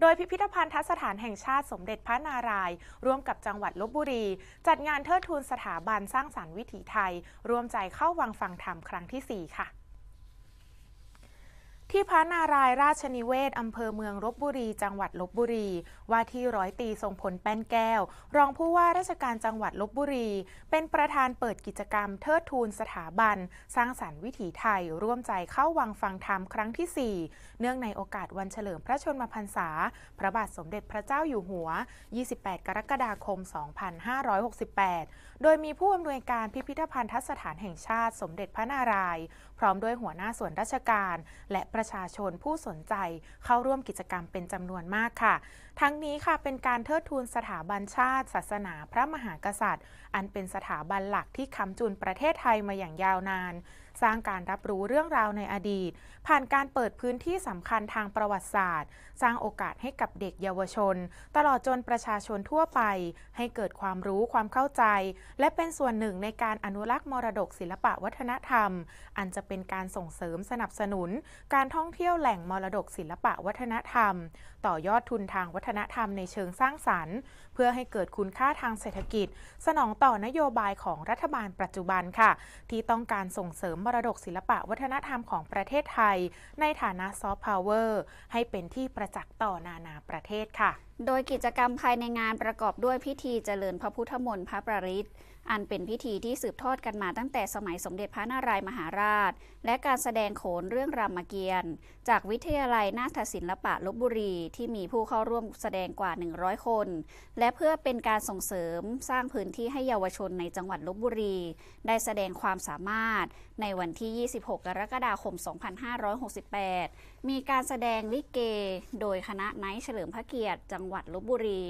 โดยพิพิธภัณฑสถานแห่งชาติสมเด็จพระนารายณ์ร่วมกับจังหวัดลบบุรี จัดงานเทิดทูนสถาบันสร้างสรรค์วิถีไทย ร่วมใจเข้าวังฟังธรรมครั้งที่ 4 ค่ะ ที่พระนารายณ์ราชนิเวศ อำเภอเมืองลบบุรี จังหวัดลบบุรี ว่าที่ร้อยตีทรงพลแป้นแก้ว รองผู้ว่าราชการจังหวัดลบบุรี เป็นประธานเปิดกิจกรรมเทิดทูนสถาบัน สร้างสรรค์วิถีไทย ร่วมใจเข้าวังฟังธรรมครั้งที่ 4 เนื่องในโอกาสวันเฉลิมพระชนมพรรษา พระบาทสมเด็จพระเจ้าอยู่หัว 28 กรกฎาคม 2568 โดยมีผู้อำนวยการพิพิธภัณฑสถานแห่งชาติ สมเด็จพระนารายณ์พร้อมด้วยหัวหน้าส่วนราชการ และประประชาชนผู้สนใจเข้าร่วมกิจกรรมเป็นจำนวนมากค่ะ ทั้งนี้ค่ะเป็นการเทิดทูนสถาบันชาติ ศาสนาพระมหากษัตริย์ อันเป็นสถาบันหลักที่ค้ำจุนประเทศไทยมาอย่างยาวนานสร้างการรับรู้เรื่องราวในอดีต ผ่านการเปิดพื้นที่สำคัญทางประวัติศาสตร์ สร้างโอกาสให้กับเด็กเยาวชน ตลอดจนประชาชนทั่วไป ให้เกิดความรู้ความเข้าใจ และเป็นส่วนหนึ่งในการอนุรักษ์มรดกศิลปะวัฒนธรรม อันจะเป็นการส่งเสริมสนับสนุน การท่องเที่ยวแหล่งมรดกศิลปะวัฒนธรรม ต่อยอดทุนทางวัฒนธรรมในเชิงสร้างสรรค์ เพื่อให้เกิดคุณค่าทางเศรษฐกิจ สนองต่อนโยบายของรัฐบาลปัจจุบันค่ะ ที่ต้องการส่งเสริมมรดกศิลปะวัฒนธรรมของประเทศไทย ในฐานะซอฟต์พาวเวอร์ให้เป็นที่ประจักษ์ต่อนานาประเทศค่ะ โดยกิจกรรมภายในงานประกอบด้วยพิธีเจริญพระพุทธมนต์พระประริตอันเป็นพิธีที่สืบทอดกันมาตั้งแต่สมัยสมเด็จพระนารายมหาราช และการแสดงโขนเรื่องรามเกียรติ์จากวิทยาลัยนาฏศิลปะลบบุรี ที่มีผู้เข้าร่วมแสดงกว่า 100 คน และเพื่อเป็นการส่งเสริมสร้างพื้นที่ให้เยาวชนในจังหวัดลบบุรี ได้แสดงความสามารถ ในวันที่ 26 กรกฎาคม 2568 มีการแสดงลิเก โดยคณะไนท์เฉลิมพระเกียรติจังหวัดลบบุรี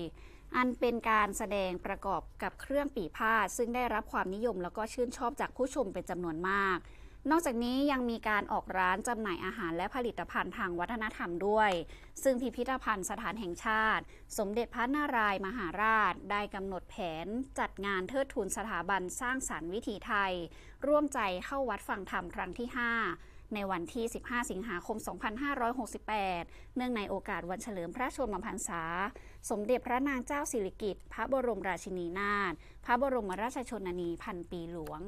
อันเป็นการแสดงประกอบกับเครื่องปีพาดซึ่งได้รับความนิยมแล้วก็ชื่นชอบจากผู้ชมเป็นจำนวนมาก นอกจากนี้ยังมีการออกร้านจำหน่ายอาหารและผลิตภัณฑ์ทางวัฒนธรรมด้วย ซึ่งพิพิธภัณฑ์สถานแห่งชาติ สมเด็จพระนารายมหาราช ได้กำหนดแผน จัดงานเทิดทูนสถาบันสร้างสรรค์วิถีไทย ร่วมใจเข้าวัดฟังธรรมครั้งที่ 5 ในวันที่ 15 สิงหาคม 2568 เนื่องในโอกาสวันเฉลิมพระชนมพรรษา สมเด็จพระนางเจ้าสิริกิติ์พระบรมราชินีนาถ พระบรมราชชนนีพันปีหลวง